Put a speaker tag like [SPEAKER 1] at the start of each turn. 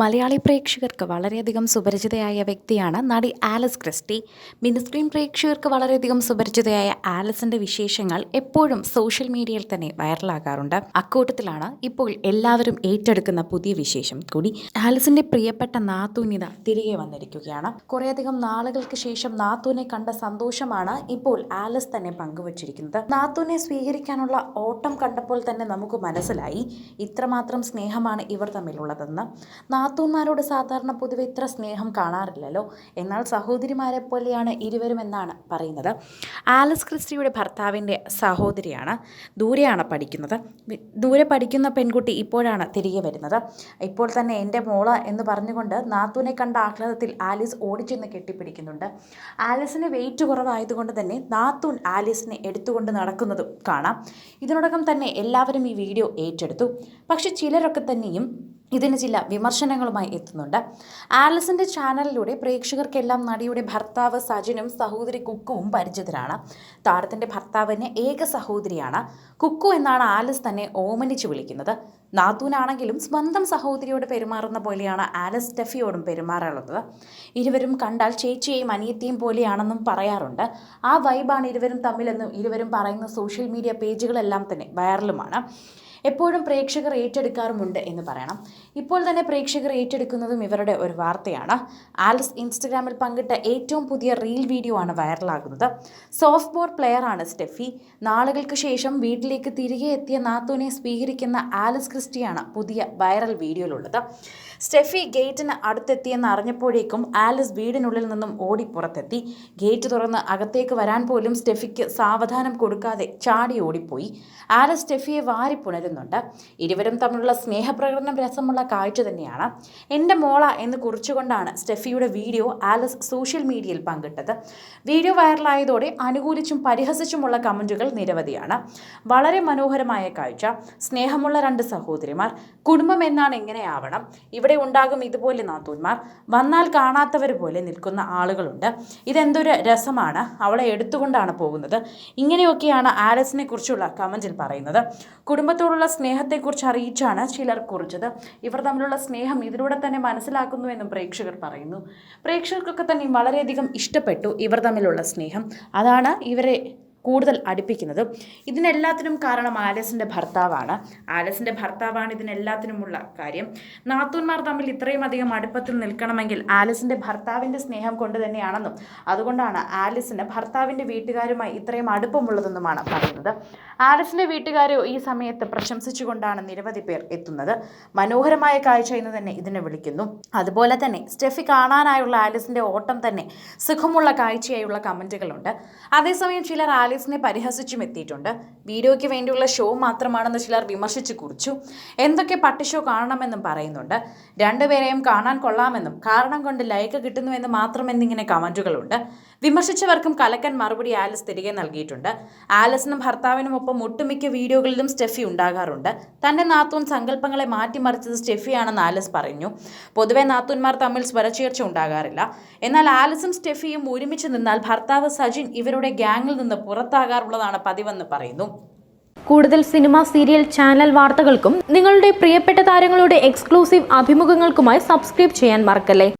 [SPEAKER 1] മലയാളി പ്രേക്ഷകർക്ക് വളരെയധികം സുപരിചിതയായ വ്യക്തിയാണ് നടി ആലസ് ക്രിസ്റ്റി. മിനിസ്ക്രീൻ പ്രേക്ഷകർക്ക് വളരെയധികം സുപരിചിതയായ ആലസിന്റെ വിശേഷങ്ങൾ എപ്പോഴും സോഷ്യൽ മീഡിയയിൽ തന്നെ വൈറലാകാറുണ്ട്. അക്കൂട്ടത്തിലാണ് ഇപ്പോൾ എല്ലാവരും ഏറ്റെടുക്കുന്ന പുതിയ വിശേഷം കൂടി. ആലസിന്റെ പ്രിയപ്പെട്ട നാത്തൂനിത തിരികെ വന്നിരിക്കുകയാണ്. കുറേയധികം നാളുകൾക്ക് ശേഷം നാത്തൂനെ കണ്ട സന്തോഷമാണ് ഇപ്പോൾ ആലസ് തന്നെ പങ്കുവച്ചിരിക്കുന്നത്. നാത്തൂനെ സ്വീകരിക്കാനുള്ള ഓട്ടം കണ്ടപ്പോൾ തന്നെ നമുക്ക് മനസ്സിലായി. ഇത്രമാത്രം സ്നേഹമാണ് ഇവർ തമ്മിലുള്ളതെന്ന്. നാത്തൂന്മാരോട് സാധാരണ പൊതുവെ ഇത്ര സ്നേഹം കാണാറില്ലല്ലോ. എന്നാൽ സഹോദരിമാരെ പോലെയാണ് ഇരുവരും എന്നാണ് പറയുന്നത്. ആലസ് ക്രിസ്റ്റിയുടെ ഭർത്താവിന്റെ സഹോദരിയാണ് ദൂരെയാണ് പഠിക്കുന്നത്. ദൂരെ പഠിക്കുന്ന പെൺകുട്ടി ഇപ്പോഴാണ് തിരികെ വരുന്നത്. ഇപ്പോൾ തന്നെ എന്റെ മോള എന്ന് പറഞ്ഞുകൊണ്ട് നാത്തൂനെ കണ്ട ആഹ്ലാദത്തിൽ ആലിസ് ഓടിച്ചെന്ന് കെട്ടിപ്പിടിക്കുന്നുണ്ട്. ആലിസിന് വെയിറ്റ് കുറവായതുകൊണ്ട് തന്നെ നാത്തൂൻ ആലിസിനെ എടുത്തുകൊണ്ട് നടക്കുന്നതും കാണാം. ഇതിനോടകം തന്നെ എല്ലാവരും ഈ വീഡിയോ ഏറ്റെടുത്തു. പക്ഷെ ചിലരൊക്കെ തന്നെയും ഇതിന് ചില വിമർശനങ്ങളുമായി എത്തുന്നുണ്ട്. ആലിസിന്റെ ചാനലിലൂടെ പ്രേക്ഷകർക്കെല്ലാം നടിയുടെ ഭർത്താവ് സജിനും സഹോദരി കുക്കുവും പരിചിതരാണ്. താരത്തിന്റെ ഭർത്താവിന് ഏക സഹോദരിയാണ്. കുക്കു എന്നാണ് ആലിസ് തന്നെ ഓമനിച്ച് വിളിക്കുന്നത്. നാത്തൂനാണെങ്കിലും സ്വന്തം സഹോദരിയോട് പെരുമാറുന്ന പോലെയാണ് ആലിസ് സ്റ്റെഫിയോടും പെരുമാറാറുള്ളത്. ഇരുവരും കണ്ടാൽ ചേച്ചിയെയും അനിയത്തിയും പോലെയാണെന്നും പറയാറുണ്ട്. ആ വൈബാണ് ഇരുവരും തമ്മിലെന്നും ഇരുവരും പറയുന്ന സോഷ്യൽ മീഡിയ പേജുകളെല്ലാം തന്നെ വൈറലുമാണ് എപ്പോഴും പ്രേക്ഷകർ ഏറ്റെടുക്കാറുമുണ്ട് എന്ന് പറയണം. ഇപ്പോൾ തന്നെ പ്രേക്ഷകർ ഏറ്റെടുക്കുന്നതും ഇവരുടെ ഒരു വാർത്തയാണ്. ആലിസ് ഇൻസ്റ്റഗ്രാമിൽ പങ്കിട്ട ഏറ്റവും പുതിയ റീൽ വീഡിയോ ആണ് വൈറലാകുന്നത്. സോഫ്റ്റ് ബോൾ പ്ലെയറാണ് സ്റ്റെഫി. നാളുകൾക്ക് ശേഷം വീട്ടിലേക്ക് തിരികെ എത്തിയ നാത്തൂനെ സ്വീകരിക്കുന്ന ആലിസ് ക്രിസ്റ്റിയാണ് പുതിയ വൈറൽ വീഡിയോയിലുള്ളത്. സ്റ്റെഫി ഗേറ്റിന് അടുത്തെത്തിയെന്ന് അറിഞ്ഞപ്പോഴേക്കും ആലിസ് വീടിനുള്ളിൽ നിന്നും ഓടി പുറത്തെത്തി. ഗേറ്റ് തുറന്ന് അകത്തേക്ക് വരാൻ പോലും സ്റ്റെഫിക്ക് സാവധാനം കൊടുക്കാതെ ചാടി ഓടിപ്പോയി. ആലിസ് സ്റ്റെഫിയെ വാരി പുണരുന്നുണ്ട് ഇരുവരും തമ്മിലുള്ള സ്നേഹപ്രകടനം രസമുള്ള കാഴ്ച തന്നെയാണ്. എന്റെ മോള എന്ന് കുറിച്ചുകൊണ്ടാണ് സ്റ്റെഫിയുടെ വീഡിയോ ആലസ് സോഷ്യൽ മീഡിയയിൽ പങ്കിട്ടത്. വീഡിയോ വൈറലായതോടെ അനുകൂലിച്ചും പരിഹസിച്ചുമുള്ള കമന്റുകൾ നിരവധിയാണ്. വളരെ മനോഹരമായ കാഴ്ച. സ്നേഹമുള്ള രണ്ട് സഹോദരിമാർ. കുടുംബം എന്നാണ് എങ്ങനെയാവണം? ഇവിടെ ഉണ്ടാകും ഇതുപോലെ നാത്തൂന്മാർ. വന്നാൽ കാണാത്തവർ പോലെ നിൽക്കുന്ന ആളുകളുണ്ട്. ഇതെന്തൊരു രസമാണ്. അവളെ എടുത്തുകൊണ്ടാണ് പോകുന്നത്. ഇങ്ങനെയൊക്കെയാണ് ആലസിനെ കുറിച്ചുള്ള കമന്റിൽ പറയുന്നത്. കുടുംബത്തോടുള്ള സ്നേഹത്തെക്കുറിച്ച് അറിയിച്ചാണ് ചിലർ കുറിച്ചത്. ഇവർ തമ്മിലുള്ള സ്നേഹം ഇതിലൂടെ തന്നെ മനസ്സിലാക്കുന്നു മനസ്സിലാക്കുന്നുവെന്നും പ്രേക്ഷകർ പറയുന്നു. പ്രേക്ഷകർക്കൊക്കെ തന്നെ വളരെയധികം ഇഷ്ടപ്പെട്ടു ഇവർ തമ്മിലുള്ള സ്നേഹം. അതാണ് ഇവരെ കൂടുതൽ അടുപ്പിക്കുന്നത്. ഇതിനെല്ലാത്തിനും കാരണം ആലസിന്റെ ഭർത്താവാണ്. ആലസിന്റെ ഭർത്താവാണ് ഇതിനെല്ലാത്തിനുമുള്ള കാര്യം. നാത്തൂന്മാർ തമ്മിൽ ഇത്രയും അധികം അടുപ്പത്തിൽ നിൽക്കണമെങ്കിൽ ആലസിന്റെ ഭർത്താവിന്റെ സ്നേഹം കൊണ്ട് തന്നെയാണെന്നും അതുകൊണ്ടാണ് ആലിസിന് ഭർത്താവിന്റെ വീട്ടുകാരുമായി ഇത്രയും അടുപ്പമുള്ളതെന്നുമാണ് പറയുന്നത്. ആലിസിന്റെ വീട്ടുകാർ ഈ സമയത്ത് പ്രശംസിച്ചുകൊണ്ടാണ് നിരവധി പേർ എത്തുന്നത്. മനോഹരമായ കാഴ്ച എന്ന് തന്നെ ഇതിനെ വിളിക്കുന്നു. അതുപോലെ തന്നെ സ്റ്റെഫി കാണാനായുള്ള ആലിസിന്റെ ഓട്ടം തന്നെ സുഖമുള്ള കാഴ്ചയായുള്ള കമന്റുകളുണ്ട് അതേസമയം ചിലർ ആലിസിനെ പരിഹസിച്ചും എത്തിയിട്ടുണ്ട്. വീഡിയോയ്ക്ക് വേണ്ടിയുള്ള ഷോ മാത്രമാണെന്ന് ചിലർ വിമർശിച്ചു കുറിച്ചു. എന്തൊക്കെ പട്ടി ഷോ കാണണമെന്നും പറയുന്നുണ്ട്. രണ്ടുപേരെയും കാണാൻ കൊള്ളാമെന്നും കാരണം കൊണ്ട് ലൈക്ക് കിട്ടുന്നുവെന്ന് മാത്രം എന്നിങ്ങനെ കമന്റുകളുണ്ട് വിമർശിച്ചവർക്കും കലക്കൻ മറുപടി ആലിസ് തിരികെ നൽകിയിട്ടുണ്ട്. ആലിസിനും ഭർത്താവിനുമൊപ്പം ഒട്ടുമിക്ക വീഡിയോകളിലും സ്റ്റെഫി ഉണ്ടാകാറുണ്ട്. തന്നെ നാത്തൂൻ സങ്കല്പങ്ങളെ മാറ്റിമറിച്ചത് സ്റ്റെഫിയാണെന്ന് ആലിസ് പറഞ്ഞു. പൊതുവെ നാത്തൂന്മാർ തമ്മിൽ സ്വരച്ചേർച്ച ഉണ്ടാകാറില്ല. എന്നാൽ ആലിസും സ്റ്റെഫിയും ഒരുമിച്ച് നിന്നാൽ ഭർത്താവ് സജിൻ ഇവരുടെ ഗ്യാങ്ങിൽ നിന്ന് പുറത്താകാറുള്ളതാണ് പതിവെന്ന് പറയുന്നു.
[SPEAKER 2] കൂടുതൽ സിനിമ സീരിയൽ ചാനൽ വാർത്തകൾക്കും നിങ്ങളുടെ പ്രിയപ്പെട്ട താരങ്ങളുടെ എക്സ്ക്ലൂസീവ് അഭിമുഖങ്ങൾക്കുമായി സബ്സ്ക്രൈബ് ചെയ്യാൻ മറക്കല്ലേ?